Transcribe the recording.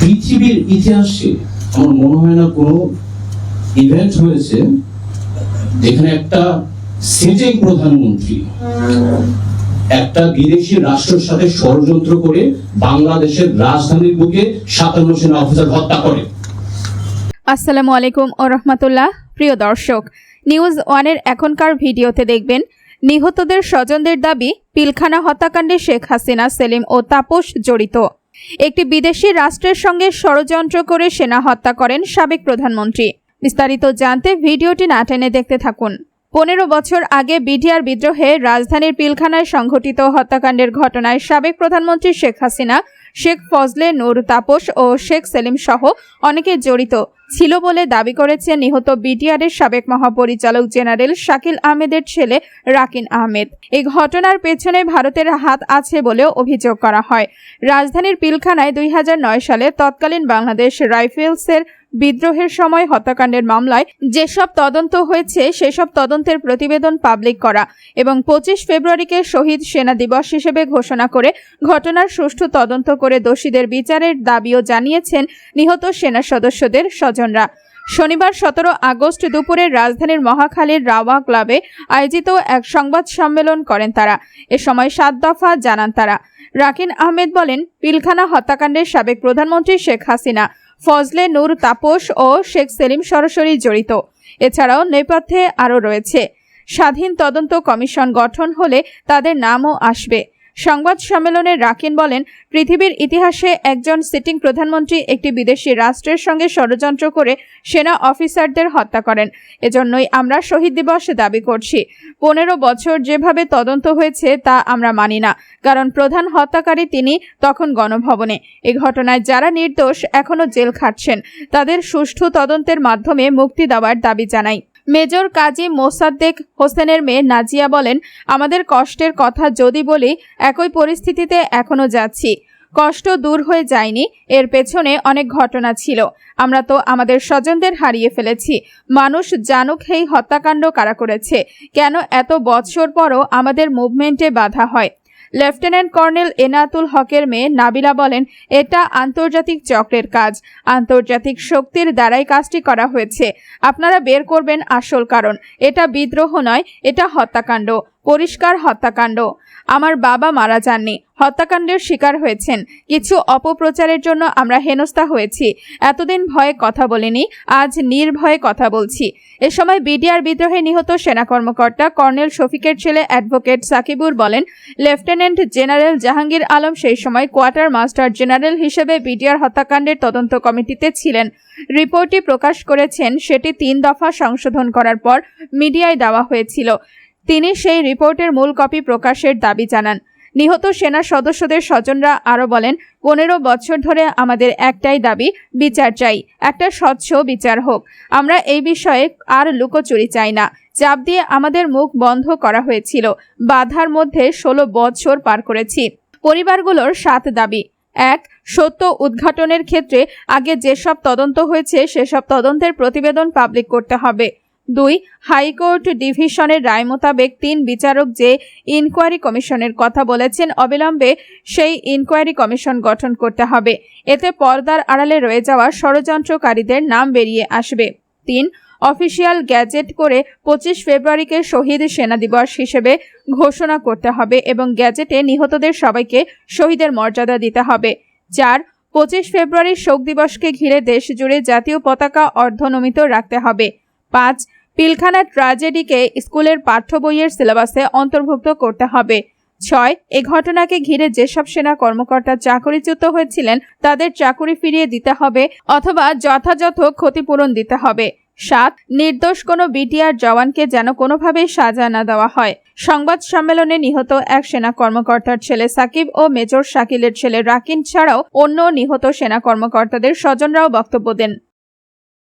পৃথিবীর ইতিহাসে আমার মনে হয় না কোনো ইভেন্ট হয়েছে যেখানে একটা সিটিং প্রধানমন্ত্রী একটা বিদেশি রাষ্ট্রের সাথে ষড়যন্ত্র করে বাংলাদেশের রাজধানীর বুকে সাতান্ন সেনা অফিসার হত্যা করে। আসসালামু আলাইকুম ও রহমতুল্লাহ। প্রিয় দর্শক নিউজ ওয়ানের এখনকার ভিডিওতে দেখবেন, নিহতদের স্বজনদের দাবি, পিলখানা হত্যাকাণ্ডে শেখ হাসিনা, সেলিম ও তাপস জড়িত। একটি বিদেশি রাষ্ট্রের সঙ্গে ষড়যন্ত্র করে সেনা হত্যা করেন সাবেক প্রধানমন্ত্রী। বিস্তারিত জানতে ভিডিওটি না টেনে দেখতে থাকুন। পনেরো বছর আগে বিডিআর বিদ্রোহে রাজধানীর পিলখানায় সংঘটিত হত্যাকাণ্ডের ঘটনায় সাবেক প্রধানমন্ত্রী শেখ হাসিনা, শেখ ফজলে, নূর তাপস ও শেখ সেলিম সহ অনেকে জড়িত। ছিল বলে দাবি করেছে নিহত বিটিআরের সাবেক মহাপরিচালক জেনারেল শাকিল আহমেদের ছেলে রাকিন আহমেদ। এই ঘটনার পেছনে ভারতের হাত আছে বলেও অভিযোগ করা হয়। রাজধানীর পিলখানায় দুই হাজার নয় সালে তৎকালীন বাংলাদেশ রাইফেলসের বিদ্রোহের সময় হত্যাকাণ্ডের মামলায় যেসব তদন্ত হয়েছে, সেসব তদন্তের প্রতিবেদন পাবলিক করা এবং পঁচিশ ফেব্রুয়ারিকে শহীদ সেনা দিবস হিসেবে ঘোষণা করে ঘটনার সুষ্ঠু তদন্ত করে দোষীদের বিচারের দাবিও জানিয়েছেন নিহত সেনা সদস্যদের স্বজনরা। শনিবার সতেরো আগস্ট দুপুরে রাজধানীর মহাখালীর রাওয়া ক্লাবে আয়োজিত এক সংবাদ সম্মেলন করেন তারা। এ সময় সাত দফা জানান তারা। রাকিন আহমেদ বলেন, পিলখানা হত্যাকাণ্ডের সাবেক প্রধানমন্ত্রী শেখ হাসিনা ফজলে নূর, তাপস ও শেখ সেলিম সরাসরি জড়িত। এছাড়াও নেপথ্যে আরও রয়েছে। স্বাধীন তদন্ত কমিশন গঠন হলে তাদের নামও আসবে। সংবাদ সম্মেলনে রাকিন বলেন, পৃথিবীর ইতিহাসে একজন সিটিং প্রধানমন্ত্রী একটি বিদেশি রাষ্ট্রের সঙ্গে ষড়যন্ত্র করে সেনা অফিসারদের হত্যা করেন। এজন্যই আমরা শহীদ দিবস দাবি করছি। পনেরো বছর যেভাবে তদন্ত হয়েছে তা আমরা মানি না, কারণ প্রধান হত্যাকারী তিনি তখন গণভবনে। এ ঘটনায় যারা নির্দোষ এখনও জেল খাটছেন। তাদের সুষ্ঠু তদন্তের মাধ্যমে মুক্তি দেওয়ার দাবি জানাই। মেজর কাজী মোসাদ্দেক হোসেনের মেয়ে নাজিয়া বলেন, আমাদের কষ্টের কথা যদি বলি, একই পরিস্থিতিতে এখনও যাচ্ছি। কষ্ট দূর হয়ে যায়নি, এর পেছনে অনেক ঘটনা ছিল। আমরা তো আমাদের স্বজনদের হারিয়ে ফেলেছি। মানুষ জানুক এই হত্যাকাণ্ড কারা করেছে। কেন এত বৎসর পরও আমাদের মুভমেন্টে বাধা হয়? লেফটেন্যান্ট কর্নেল এনাতুল হকের মেয়ে নাবিলা বলেন, এটা আন্তর্জাতিক চক্রের কাজ। আন্তর্জাতিক শক্তির দ্বারাই কাজটি করা হয়েছে। আপনারা বের করবেন আসল কারণ। এটা বিদ্রোহ নয়, এটা হত্যাকাণ্ড। পরিষ্কার হত্যাকাণ্ড। আমার বাবা মারা যাননি। হত্যাকাণ্ডের শিকার হয়েছেন। কিছু অপপ্রচারের জন্য আমরা হেনস্থা হয়েছি। এতদিন ভয়ে কথা বলিনি, আজ নির্ভয়ে কথা বলছি। এ সময় বিডিআর বিদ্রোহে নিহত সেনা কর্মকর্তা কর্নেল শফিকের ছেলে অ্যাডভোকেট সাকিবুর বলেন, লেফটেন্যান্ট জেনারেল জাহাঙ্গীর আলম সেই সময় কোয়ার্টার মাস্টার জেনারেল হিসেবে বিডিআর হত্যাকাণ্ডের তদন্ত কমিটিতে ছিলেন। রিপোর্টটি প্রকাশ করেছেন, সেটি তিন দফা সংশোধন করার পর মিডিয়ায় দেওয়া হয়েছিল। তিনি সেই রিপোর্টের মূল কপি প্রকাশের দাবি জানান। নিহত সেনা সদস্যদের স্বজনরা আরও বলেন, পনেরো বছর ধরে আমাদের একটাই দাবি, বিচার চাই। একটা স্বচ্ছ বিচার হোক। আমরা এই বিষয়ে আর লুকোচুরি চাই না। চাপ দিয়ে আমাদের মুখ বন্ধ করা হয়েছিল। বাধার মধ্যে ষোলো বছর পার করেছি। পরিবারগুলোর সাত দাবি। এক, সত্য উদ্ঘাটনের ক্ষেত্রে আগে যেসব তদন্ত হয়েছে, সেসব তদন্তের প্রতিবেদন পাবলিক করতে হবে। দুই, হাইকোর্ট ডিভিশনের রায় মোতাবেক তিন বিচারক যে ইনকোয়ারি কমিশনের কথা বলেছেন অবিলম্বে সেই ইনকোয়ারি কমিশন গঠন করতে হবে। এতে পর্দার আড়ালে রয়ে যাওয়া ষড়যন্ত্রকারীদের নাম বেরিয়ে আসবে। তিন, অফিসিয়াল গ্যাজেট করে পঁচিশ ফেব্রুয়ারিকে শহীদ সেনা দিবস হিসেবে ঘোষণা করতে হবে এবং গ্যাজেটে নিহতদের সবাইকে শহীদের মর্যাদা দিতে হবে। চার, পঁচিশ ফেব্রুয়ারির শোক দিবসকে ঘিরে দেশ জুড়ে জাতীয় পতাকা অর্ধনমিত রাখতে হবে। পাঁচ পিলখানা ট্র্যাজেডিকে স্কুলের পাঠ্য বইয়ের সিলেবাসে অন্তর্ভুক্ত করতে হবে। ছয়, এ ঘটনাকে ঘিরে যেসব সেনা কর্মকর্তা চাকরিচ্যুত হয়েছিলেন, তাদের চাকরি ফিরিয়ে দিতে হবে অথবা যথাযথ ক্ষতিপূরণ দিতে হবে। সাত, নির্দোষ কোনো বিটিআর জওয়ানকে যেন কোনোভাবেই সাজা না দেওয়া হয়। সংবাদ সম্মেলনে নিহত এক সেনা কর্মকর্তার ছেলে সাকিব ও মেজর শাকিলের ছেলে রাকিন ছাড়াও অন্য নিহত সেনা কর্মকর্তাদের স্বজনরাও বক্তব্য দেন।